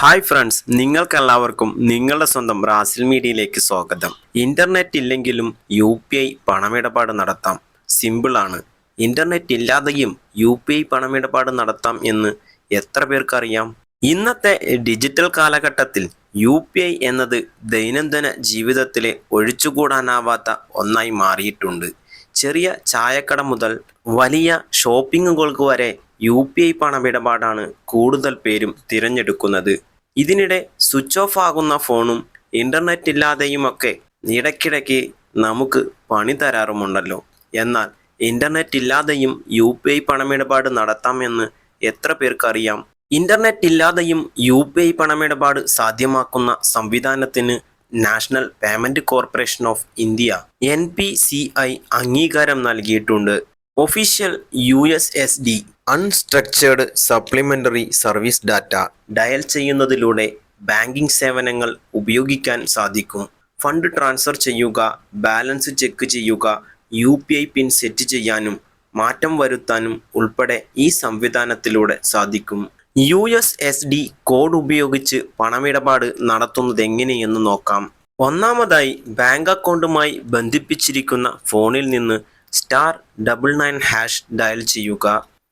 Hi friends നിങ്ങൾക്കെല്ലാവർക്കും നിങ്ങളുടെ സ്വന്തം റാസിൽ മീഡിയയിലേക്ക് സ്വാഗതം. ഇന്റർനെറ്റ് ഇല്ലെങ്കിലും യു പി ഐ പണമിടപാട് നടത്താം. സിമ്പിളാണ് ഇന്റർനെറ്റ് ഇല്ലാതെയും യു പി ഐ പണമിടപാട് നടത്താം എന്ന് എത്ര പേർക്കറിയാം? ഇന്നത്തെ ഡിജിറ്റൽ കാലഘട്ടത്തിൽ യു പി ഐ എന്നത് ദൈനംദിന ജീവിതത്തിലെ ഒഴിച്ചുകൂടാനാവാത്ത ഒന്നായി മാറിയിട്ടുണ്ട്. ചെറിയ ചായക്കട മുതൽ വലിയ ഷോപ്പിങ്ങുകൾക്ക് വരെ യു പി ഐ പണമിടപാടാണ് കൂടുതൽ പേരും തിരഞ്ഞെടുക്കുന്നത്. ഇതിനിടെ സ്വിച്ച് ഓഫ് ആകുന്ന ഫോണും ഇന്റർനെറ്റ് ഇല്ലാതെയുമൊക്കെ ഇടയ്ക്കിടയ്ക്ക് നമുക്ക് പണി തരാറുമുണ്ടല്ലോ. എന്നാൽ ഇന്റർനെറ്റ് ഇല്ലാതെയും യു പി ഐ പണമിടപാട് നടത്താമെന്ന് എത്ര പേർക്കറിയാം? ഇന്റർനെറ്റ് ഇല്ലാതെയും യു പി ഐ പണമിടപാട് സാധ്യമാക്കുന്ന സംവിധാനത്തിന് national payment corporation of India N P C I അംഗീകാരം നൽകിയിട്ടുണ്ട്. Official U S S D unstructured supplementary service data dial ചെയ്യുന്നതിലൂടെ ബാങ്കിംഗ് സേവനങ്ങൾ ഉപയോഗിക്കാൻ സാധിക്കും. ഫണ്ട് ട്രാൻസ്ഫർ ചെയ്യുക ബാലൻസ് ചെക്ക് ചെയ്യുക U P I pin set ചെയ്യാനും മാറ്റം വരുത്താനും ഉൾപ്പെടെ ഈ സംവിധാനത്തിലൂടെ സാധിക്കും. U S S D code ഉപയോഗിച്ച് പണമിടപാട് നടത്തുന്നത് എങ്ങനെയെന്ന് നോക്കാം. ഒന്നാമതായി ബാങ്ക് അക്കൗണ്ടുമായി ബന്ധിപ്പിച്ചിരിക്കുന്ന ഫോണിൽ നിന്ന് star double nine hash dial ചെയ്യുക.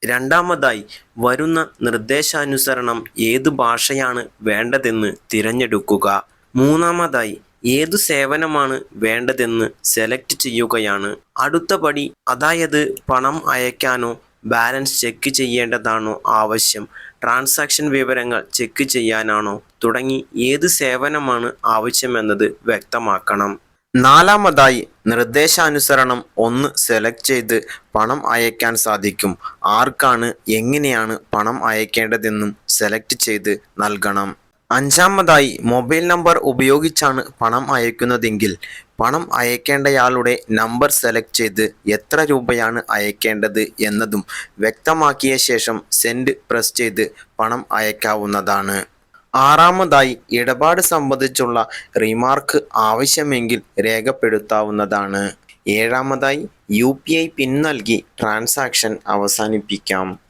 രണ്ടാമതായി വരുന്ന നിർദ്ദേശാനുസരണം ഏതു ഭാഷയാണ് വേണ്ടതെന്ന് തിരഞ്ഞെടുക്കുക. മൂന്നാമതായി ഏതു സേവനമാണ് വേണ്ടതെന്ന് സെലക്ട് ചെയ്യുകയാണ്. അടുത്ത പടി അതായത് പണം അയക്കാനോ ബാലൻസ് ചെക്ക് ചെയ്യേണ്ടതാണോ ആവശ്യം. ട്രാൻസാക്ഷൻ വിവരങ്ങൾ ചെക്ക് ചെയ്യാനാണോ തുടങ്ങി ഏത് സേവനമാണ് ആവശ്യമെന്നത് വ്യക്തമാക്കണം. നാലാമതായി നിർദ്ദേശാനുസരണം ഒന്ന് സെലക്ട് ചെയ്ത് പണം അയക്കാൻ സാധിക്കും. ആർക്കാണ് എങ്ങനെയാണ് പണം അയക്കേണ്ടതെന്നും സെലക്ട് ചെയ്ത് നൽകണം. അഞ്ചാമതായി മൊബൈൽ നമ്പർ ഉപയോഗിച്ചാണ് പണം അയക്കുന്നതെങ്കിൽ പണം അയക്കേണ്ടയാളുടെ നമ്പർ സെലക്ട് ചെയ്ത് എത്ര രൂപയാണ് അയക്കേണ്ടത് എന്നതും വ്യക്തമാക്കിയ ശേഷം സെൻഡ് പ്രസ് ചെയ്ത് പണം അയക്കാവുന്നതാണ് ആറാമതായി ഇടപാട് സംബന്ധിച്ചുള്ള റിമാർക്ക് ആവശ്യമെങ്കിൽ രേഖപ്പെടുത്താവുന്നതാണ്. ഏഴാമതായി യു പി ഐ പിൻ നൽകി ട്രാൻസാക്ഷൻ അവസാനിപ്പിക്കാം.